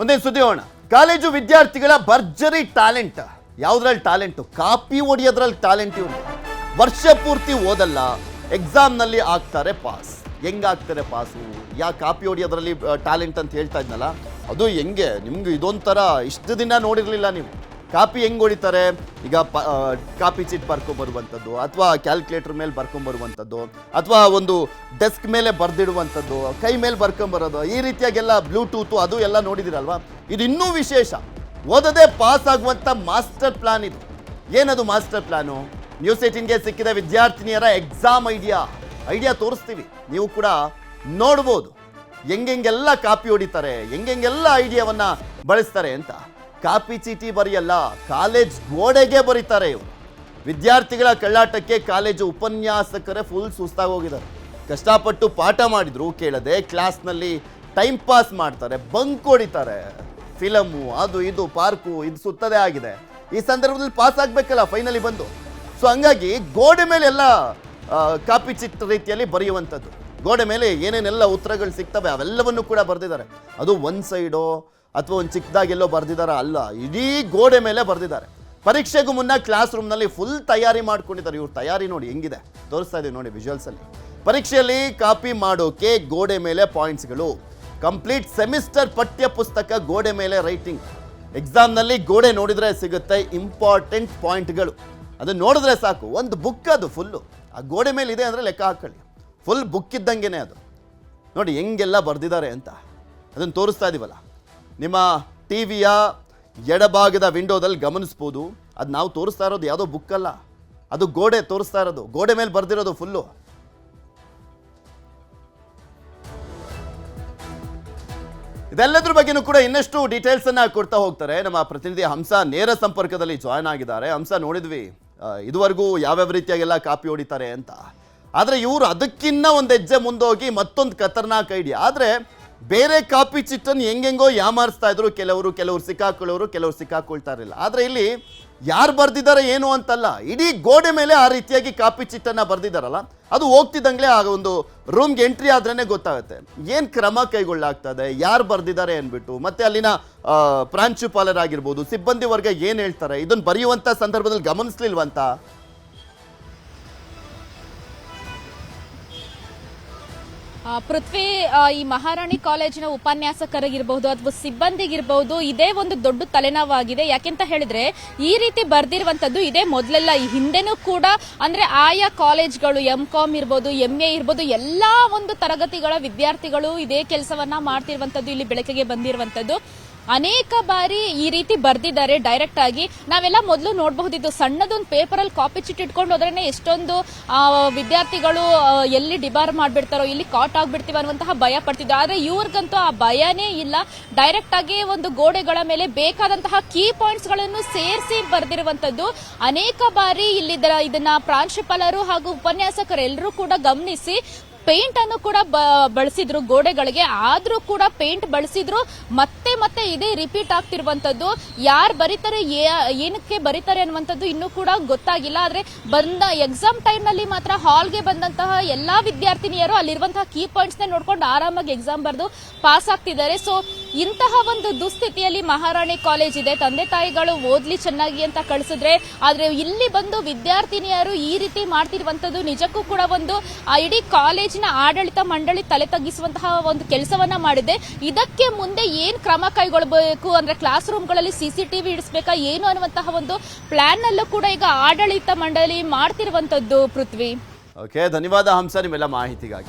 ಒಂದೇ ಸುದ್ದಿ ಹೋಗೋಣ. ಕಾಲೇಜು ವಿದ್ಯಾರ್ಥಿಗಳ ಭರ್ಜರಿ ಟ್ಯಾಲೆಂಟ್. ಯಾವುದ್ರಲ್ಲಿ ಟ್ಯಾಲೆಂಟು? ಕಾಪಿ ಹೊಡಿಯೋದ್ರಲ್ಲಿ ಟ್ಯಾಲೆಂಟ್ ಇವ್ರು. ವರ್ಷ ಪೂರ್ತಿ ಓದಲ್ಲ, ಎಕ್ಸಾಮ್ನಲ್ಲಿ ಆಗ್ತಾರೆ ಪಾಸ್. ಹೆಂಗಾಗ್ತಾರೆ ಪಾಸು? ಯಾ ಕಾಪಿ ಹೊಡಿಯೋದ್ರಲ್ಲಿ ಟ್ಯಾಲೆಂಟ್ ಅಂತ ಹೇಳ್ತಾ ಇದ್ನಲ್ಲ, ಅದು ಹೆಂಗೆ? ನಿಮ್ಗೆ ಇದೊಂಥರ ಇಷ್ಟು ದಿನ ನೋಡಿರಲಿಲ್ಲ ನೀವು. ಕಾಪಿ ಹೆಂಗೆ ಹೊಡಿತಾರೆ? ಈಗ ಪ ಕಾಪಿ ಚೀಟ್ ಬರ್ಕೊಂಬರುವಂಥದ್ದು ಅಥವಾ ಕ್ಯಾಲ್ಕುಲೇಟರ್ ಮೇಲೆ ಬರ್ಕೊಂಬರುವಂಥದ್ದು ಅಥವಾ ಒಂದು ಡೆಸ್ಕ್ ಮೇಲೆ ಬರ್ದಿಡುವಂಥದ್ದು ಕೈ ಮೇಲೆ ಬರ್ಕೊಂಬರೋದು ಈ ರೀತಿಯಾಗೆಲ್ಲ ಬ್ಲೂಟೂತು ಅದು ಎಲ್ಲ ನೋಡಿದಿರಲ್ವಾ? ಇದು ಇನ್ನೂ ವಿಶೇಷ. ಓದದೆ ಪಾಸ್ ಆಗುವಂಥ ಮಾಸ್ಟರ್ ಪ್ಲಾನ್ ಇದು. ಏನದು ಮಾಸ್ಟರ್ ಪ್ಲಾನು? ನ್ಯೂಸ್ ಏಟಿನ್ಗೆ ಸಿಕ್ಕಿದ ವಿದ್ಯಾರ್ಥಿನಿಯರ ಎಕ್ಸಾಮ್ ಐಡಿಯಾ. ಐಡಿಯಾ ತೋರಿಸ್ತೀವಿ. ನೀವು ಕೂಡ ನೋಡ್ಬೋದು. ಹೆಂಗೆಂಗೆಲ್ಲ ಕಾಪಿ ಹೊಡಿತಾರೆ, ಹೆಂಗೆಂಗೆಲ್ಲ ಐಡಿಯಾವನ್ನು ಬಳಸ್ತಾರೆ ಅಂತ. ಕಾಪಿ ಚೀಟಿ ಬರೆಯಲ್ಲ, ಕಾಲೇಜ್ ಗೋಡೆಗೆ ಬರೀತಾರೆ ಇವರು. ವಿದ್ಯಾರ್ಥಿಗಳ ಕಳ್ಳಾಟಕ್ಕೆ ಕಾಲೇಜು ಉಪನ್ಯಾಸಕರೇ ಫುಲ್ ಸುಸ್ತಾಗಿ ಹೋಗಿದ್ದಾರೆ ಕಷ್ಟಪಟ್ಟು ಪಾಠ ಮಾಡಿದ್ರು, ಕೇಳದೆ ಕ್ಲಾಸ್ನಲ್ಲಿ ಟೈಮ್ ಪಾಸ್ ಮಾಡ್ತಾರೆ ಬಂಕ್ ಹೊಡಿತಾರೆ. ಫಿಲಮು ಅದು ಇದು ಪಾರ್ಕು ಇದು ಸುತ್ತದೇ ಆಗಿದೆ. ಈ ಸಂದರ್ಭದಲ್ಲಿ ಪಾಸ್ ಆಗಬೇಕಲ್ಲ ಫೈನಲಿ ಬಂದು. ಸೊ ಹಂಗಾಗಿ ಗೋಡೆ ಮೇಲೆ ಎಲ್ಲ ಕಾಪಿ ಚಿತ್ರ ರೀತಿಯಲ್ಲಿ ಬರೆಯುವಂಥದ್ದು. ಗೋಡೆ ಮೇಲೆ ಏನೇನೆಲ್ಲ ಉತ್ತರಗಳು ಸಿಗ್ತವೆ, ಅವೆಲ್ಲವನ್ನು ಕೂಡ ಬರೆದಿದ್ದಾರೆ. ಅದು ಒನ್ ಸೈಡೋ ಅಥವಾ ಒಂದು ಚಿಕ್ಕದಾಗೆಲ್ಲೋ ಬರೆದಿದ್ದಾರ ಅಲ್ಲ, ಇಡೀ ಗೋಡೆ ಮೇಲೆ ಬರೆದಿದ್ದಾರೆ. ಪರೀಕ್ಷೆಗೂ ಮುನ್ನ ಕ್ಲಾಸ್ ರೂಮ್ನಲ್ಲಿ ಫುಲ್ ತಯಾರಿ ಮಾಡ್ಕೊಂಡಿದ್ದಾರೆ. ಇವ್ರ ತಯಾರಿ ನೋಡಿ ಹೆಂಗಿದೆ? ತೋರಿಸ್ತಾ ಇದ್ದೀವಿ ನೋಡಿ ವಿಜುವಲ್ಸಲ್ಲಿ ಪರೀಕ್ಷೆಯಲ್ಲಿ ಕಾಪಿ ಮಾಡೋಕೆ ಗೋಡೆ ಮೇಲೆ ಪಾಯಿಂಟ್ಸ್ಗಳು ಕಂಪ್ಲೀಟ್ ಸೆಮಿಸ್ಟರ್ ಪಠ್ಯ ಪುಸ್ತಕ ಗೋಡೆ ಮೇಲೆ ರೈಟಿಂಗ್ ಎಕ್ಸಾಮ್ನಲ್ಲಿ ಗೋಡೆ ನೋಡಿದರೆ ಸಿಗುತ್ತೆ ಇಂಪಾರ್ಟೆಂಟ್ ಪಾಯಿಂಟ್ಗಳು ಅದು ನೋಡಿದ್ರೆ ಸಾಕು. ಒಂದು ಬುಕ್ ಅದು ಫುಲ್ಲು ಆ ಗೋಡೆ ಮೇಲೆ ಇದೆ ಅಂದರೆ ಲೆಕ್ಕ ಹಾಕೊಳ್ಳಿ. ಫುಲ್ ಬುಕ್ ಇದ್ದಂಗೆ ಅದು. ನೋಡಿ ಹೆಂಗೆಲ್ಲ ಬರೆದಿದ್ದಾರೆ ಅಂತ. ಅದನ್ನು ತೋರಿಸ್ತಾ ಇದೀವಲ್ಲ. ನಿಮ್ಮ ಟಿ ವಿಯ ಎಡಭಾಗದ ವಿಂಡೋದಲ್ಲಿ ಗಮನಿಸ್ಬೋದು. ಅದು ನಾವು ತೋರಿಸ್ತಾ ಇರೋದು ಯಾವುದೋ ಬುಕ್ ಅಲ್ಲ. ಅದು ಗೋಡೆ ತೋರಿಸ್ತಾ ಇರೋದು. ಗೋಡೆ ಮೇಲೆ ಬರೆದಿರೋದು ಫುಲ್ಲು ಇದೆಲ್ಲದ್ರ ಬಗ್ಗೆನೂ ಕೂಡ ಇನ್ನಷ್ಟು ಡೀಟೇಲ್ಸ್ ಅನ್ನ ಕೊಡ್ತಾ ಹೋಗ್ತಾರೆ. ನಮ್ಮ ಪ್ರತಿನಿಧಿ ಹಂಸ ನೇರ ಸಂಪರ್ಕದಲ್ಲಿ ಜಾಯ್ನ್ ಆಗಿದ್ದಾರೆ. ಹಂಸ ನೋಡಿದ್ವಿ. ಇದುವರೆಗೂ ಯಾವ್ಯಾವ ರೀತಿಯಾಗೆಲ್ಲ ಕಾಪಿ ಹೊಡಿತಾರೆ ಅಂತ. ಆದ್ರೆ ಇವರು ಅದಕ್ಕಿನ್ನ ಒಂದು ಹೆಜ್ಜೆ ಮುಂದೋಗಿ ಮತ್ತೊಂದು ಖತರ್ನಾಕ್ ಐಡಿಯಾ ಆದ್ರೆ ಬೇರೆ ಕಾಪಿ ಚಿಟ್ಟನ್ನು ಹೆಂಗೆಂಗೋ ಯಾಮಾರಿಸ್ತಾ ಇದ್ರು, ಕೆಲವರು ಕೆಲವರು ಸಿಕ್ಕಾಕೊಳ್ಳೋರು, ಕೆಲವರು ಸಿಕ್ಕಾಕೊಳ್ತಾ ಇರಲಿಲ್ಲ. ಆದರೆ ಇಲ್ಲಿ ಯಾರು ಬರೆದಿದ್ದಾರೆ ಏನು ಅಂತಲ್ಲ, ಇಡೀ ಗೋಡೆ ಮೇಲೆ ಆ ರೀತಿಯಾಗಿ ಕಾಪಿ ಚಿಟ್ಟನ್ನು ಬರೆದಿದ್ದಾರಲ್ಲ ಅದು ಹೋಗ್ತಿದ್ದಂಗೆ ಆ ಒಂದು ರೂಮ್ಗೆ ಎಂಟ್ರಿ ಆದ್ರೇನೆ ಗೊತ್ತಾಗುತ್ತೆ. ಏನು ಕ್ರಮ ಕೈಗೊಳ್ಳಾಗ್ತದೆ, ಯಾರು ಬರೆದಿದ್ದಾರೆ ಅಂದ್ಬಿಟ್ಟು ಮತ್ತೆ ಅಲ್ಲಿನ ಪ್ರಾಂಶುಪಾಲರಾಗಿರ್ಬೋದು, ಸಿಬ್ಬಂದಿ ವರ್ಗ ಏನು ಹೇಳ್ತಾರೆ ಇದನ್ನು ಬರೆಯುವಂಥ ಸಂದರ್ಭದಲ್ಲಿ ಗಮನಿಸ್ಲಿಲ್ವಂತ? ಪೃಥ್ವಿ ಈ ಮಹಾರಾಣಿ ಕಾಲೇಜಿನ ಉಪನ್ಯಾಸಕರಾಗಿರಬಹುದು ಅಥವಾ ಸಿಬ್ಬಂದಿಗಿರಬಹುದು, ಇದೇ ಒಂದು ದೊಡ್ಡ ತಲೆನೋವಾಗಿದೆ. ಯಾಕೆಂತ ಹೇಳಿದ್ರೆ, ಈ ರೀತಿ ಬರ್ದಿರುವಂತದ್ದು ಇದೇ ಮೊದಲೆಲ್ಲ. ಈ ಹಿಂದೆನೂ ಕೂಡ, ಅಂದ್ರೆ ಆಯಾ ಕಾಲೇಜ್ಗಳು ಎಂ ಕಾಮ್ ಇರ್ಬೋದು ಎಂ ಎ ಇರ್ಬೋದು, ಎಲ್ಲಾ ಒಂದು ತರಗತಿಗಳ ವಿದ್ಯಾರ್ಥಿಗಳು ಇದೇ ಕೆಲಸವನ್ನ ಮಾಡ್ತಿರುವಂತದ್ದು ಇಲ್ಲಿ ಬೆಳಕಿಗೆ ಬಂದಿರುವಂತದ್ದು ಅನೇಕ ಬಾರಿ ಈ ರೀತಿ ಬರ್ದಿದ್ದಾರೆ ಡೈರೆಕ್ಟ್ ಆಗಿ. ನಾವೆಲ್ಲ ಮೊದಲು ನೋಡಬಹುದಿತ್ತು, ಸಣ್ಣದೊಂದು ಪೇಪರ್ ಅಲ್ಲಿ ಕಾಪಿ ಚಿಟ್ ಇಟ್ಕೊಂಡು ಹೋದ್ರೆ ಎಷ್ಟೊಂದು ವಿದ್ಯಾರ್ಥಿಗಳು ಎಲ್ಲಿ ಡಿಬಾರ್ ಮಾಡ್ಬಿಡ್ತಾರೋ ಇಲ್ಲಿ ಕಾಟ್ ಆಗ್ಬಿಡ್ತೀವಿ ಅನ್ನುವಂತಹ ಭಯ ಪಡ್ತಿದ್ರು. ಆದ್ರೆ ಇವ್ರಿಗಂತೂ ಆ ಭಯನೇ ಇಲ್ಲ. ಡೈರೆಕ್ಟ್ ಆಗಿ ಒಂದು ಗೋಡೆಗಳ ಮೇಲೆ ಬೇಕಾದಂತಹ ಕೀ ಪಾಯಿಂಟ್ಸ್ಗಳನ್ನು ಸೇರಿಸಿ ಬರ್ದಿರುವಂತದ್ದು ಅನೇಕ ಬಾರಿ ಇಲ್ಲಿ ಇದನ್ನ ಪ್ರಾಂಶುಪಾಲರು ಹಾಗೂ ಉಪನ್ಯಾಸಕರು ಎಲ್ಲರೂ ಕೂಡ ಗಮನಿಸಿ ಪೇಂಟ್ ಅನ್ನು ಕೂಡ ಬಳಸಿದ್ರು, ಗೋಡೆಗಳಿಗೆ. ಆದ್ರೂ ಕೂಡ ಪೇಂಟ್ ಬಳಸಿದ್ರು. ಮತ್ತೆ ಮತ್ತೆ ಇದೇ ರಿಪೀಟ್ ಆಗ್ತಿರುವಂತದ್ದು. ಯಾರು ಬರೀತಾರೆ ಏನಕ್ಕೆ ಬರೀತಾರೆ ಅನ್ನುವಂಥದ್ದು ಇನ್ನೂ ಕೂಡ ಗೊತ್ತಾಗಿಲ್ಲ. ಆದ್ರೆ ಬಂದ ಎಕ್ಸಾಮ್ ಟೈಮ್ನಲ್ಲಿ ಮಾತ್ರ ಹಾಲ್ಗೆ ಬಂದಂತಹ ಎಲ್ಲಾ ವಿದ್ಯಾರ್ಥಿನಿಯರು ಅಲ್ಲಿರುವಂತಹ ಕೀ ಪಾಯಿಂಟ್ಸ್ನ ನೋಡ್ಕೊಂಡು ಆರಾಮಾಗಿ ಎಕ್ಸಾಮ್ ಬರೆದು ಪಾಸ್ ಆಗ್ತಿದ್ದಾರೆ. ಸೊ ಇಂತಹ ಒಂದು ದುಸ್ಥಿತಿಯಲ್ಲಿ ಮಹಾರಾಣಿ ಕಾಲೇಜ್ ಇದೆ. ತಂದೆ ತಾಯಿಗಳು ಓದ್ಲಿ ಚೆನ್ನಾಗಿ ಅಂತ ಕಳಿಸಿದ್ರೆ, ಆದ್ರೆ ಇಲ್ಲಿ ಬಂದು ವಿದ್ಯಾರ್ಥಿನಿಯರು ಈ ರೀತಿ ಮಾಡ್ತಿರುವಂತದ್ದು ನಿಜಕ್ಕೂ ಕೂಡ ಒಂದು ಇಡೀ ಇಡೀ ಕಾಲೇಜಿನ ಆಡಳಿತ ಮಂಡಳಿ ತಲೆ ತಗ್ಗಿಸುವಂತಹ ಒಂದು ಕೆಲಸವನ್ನ ಮಾಡಿದೆ. ಇದಕ್ಕೆ ಮುಂದೆ ಏನ್ ಕ್ರಮ ಕೈಗೊಳ್ಳಬೇಕು ಅಂದ್ರೆ ಕ್ಲಾಸ್ ರೂಮ್ಗಳಲ್ಲಿ ಸಿಸಿಟಿವಿ ಇಡಿಸಬೇಕಾ? ಏನು ಅನ್ನುವಂತಹ ಒಂದು ಪ್ಲಾನ್ ನಲ್ಲೂ ಕೂಡ ಈಗ ಆಡಳಿತ ಮಂಡಳಿ ಮಾಡ್ತಿರುವಂತದ್ದು ಪೃಥ್ವಿ. ಓಕೆ ಧನ್ಯವಾದ ಹಂಸ, ನಿಮ್ಮೆಲ್ಲ ಮಾಹಿತಿಗಾಗಿ.